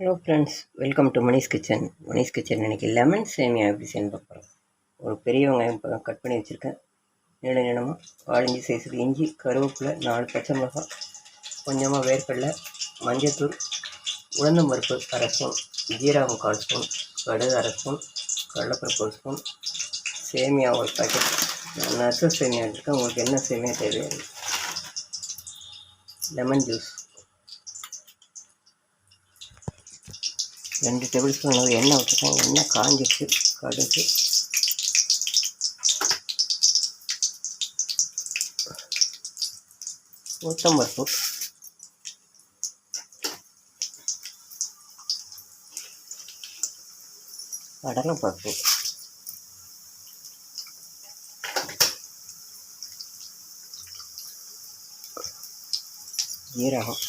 Hello friends welcome to Manish kitchen Manish kitchen இன்றைக்கி lemon சேமியா எப்படி செய்யணும் பார்க்குறோம் போகிறோம் ஒரு பெரிய வெங்காயம் இப்போ கட் பண்ணி வச்சுருக்கேன். நீள நீளமாக ஆரஞ்சு சைஸுக்கு இஞ்சி கருவேப்பிலை நாலு பச்சை மிளகாய் கொஞ்சமாக வேர்க்கடலை மஞ்சத்தூள் உளுந்தம் பருப்பு அரை ஸ்பூன் ஜீரகம் கால் ஸ்பூன் கடுகு அரை ஸ்பூன் கடலைப்பருப்பு ஒரு ஸ்பூன் சேமியா ஒரு பேக்கெட் நான் நட்ச சேமியா எடுத்துருக்கேன் உங்களுக்கு என்ன சேமியா தேவையான லெமன் ஜூஸ் ரெண்டு டேபிள் ஸ்பூன் அளவு எண்ணெய் ஊற்றிட்டேன் எண்ணெய் காஞ்சிச்சு கடுகு. உளுத்தம்பருப்பு கடலைப்பருப்பு. ஜீரகம்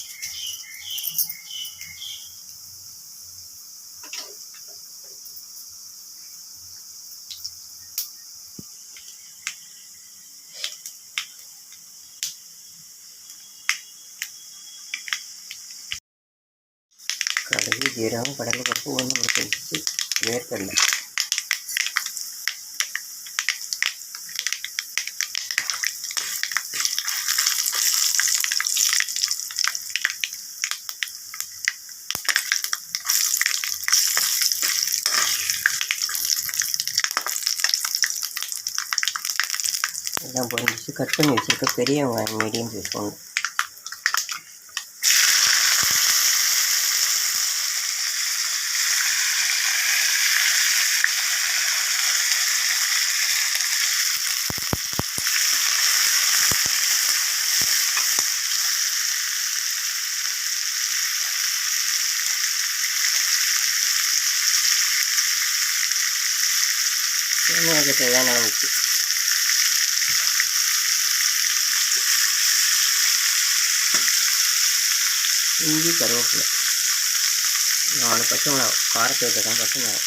கடுகு ஜீரகம் கடலைப்பருப்பு ஒன்று பருப்பு வச்சுட்டு வேர்க்கடலை எல்லாம் பொரிஞ்சிச்சு கட் பண்ணி வச்சுருக்க பெரிய வெங்காயம் மீடியம் சைஸ் ஒன்று சேமியாவுக்கு தேவையான அளவு இஞ்சி கருவேப்பிலை. நாலு பச்சை மிளகா காரத்தை தான் பச்சை மிளகா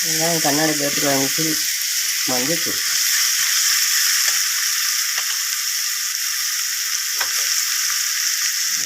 வெங்காயம் கண்ணாடி பேத்துக்கு வாங்கிட்டு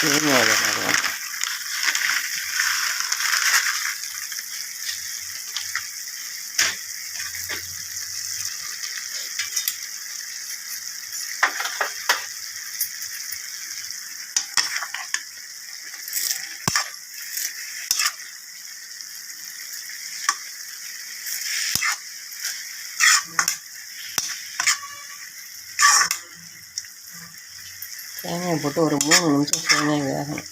si no lo. தேங்காயை போட்டு ஒரு மூணு நிமிஷம் தேங்காய் வேகணும்.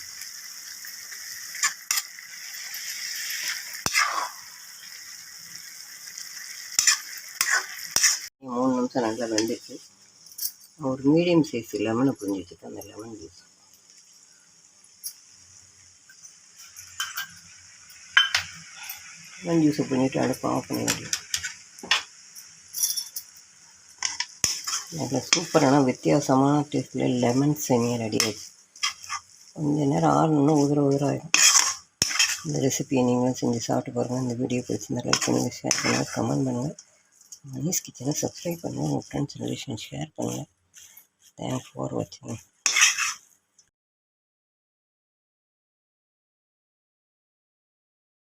மூணு நிமிஷம் நல்லா வெந்துச்சு ஒரு மீடியம் சைஸ் லெமனை புரிஞ்சு வச்சுருக்கேன் அந்த லெமன் ஜூஸ். லெமன் ஜூஸை புரிஞ்சிட்டு அடுப்பு ஆஃப் பண்ண வேண்டியது. நல்ல சூப்பரான வித்தியாசமான டேஸ்ட்டில் லெமன் சேமியா ரெடி ஆகிடுச்சு கொஞ்ச நேரம் ஆறணுன்னா உதிர உதிராயிடும் இந்த ரெசிபியை நீங்களும் செஞ்சு சாப்பிட்டு பாருங்கள் இந்த வீடியோ பிடிச்சிருந்தா லைக் பண்ணுங்கள் ஷேர் பண்ணுங்கள் கமெண்ட் பண்ணுங்கள் மணிஷ் கிச்சனை சப்ஸ்கிரைப் பண்ணுங்கள் உங்கள் ஃப்ரெண்ட்ஸ் ரிலேஷன் ஷேர் பண்ணுங்கள் தேங்க்ஸ் ஃபார் வாட்சிங்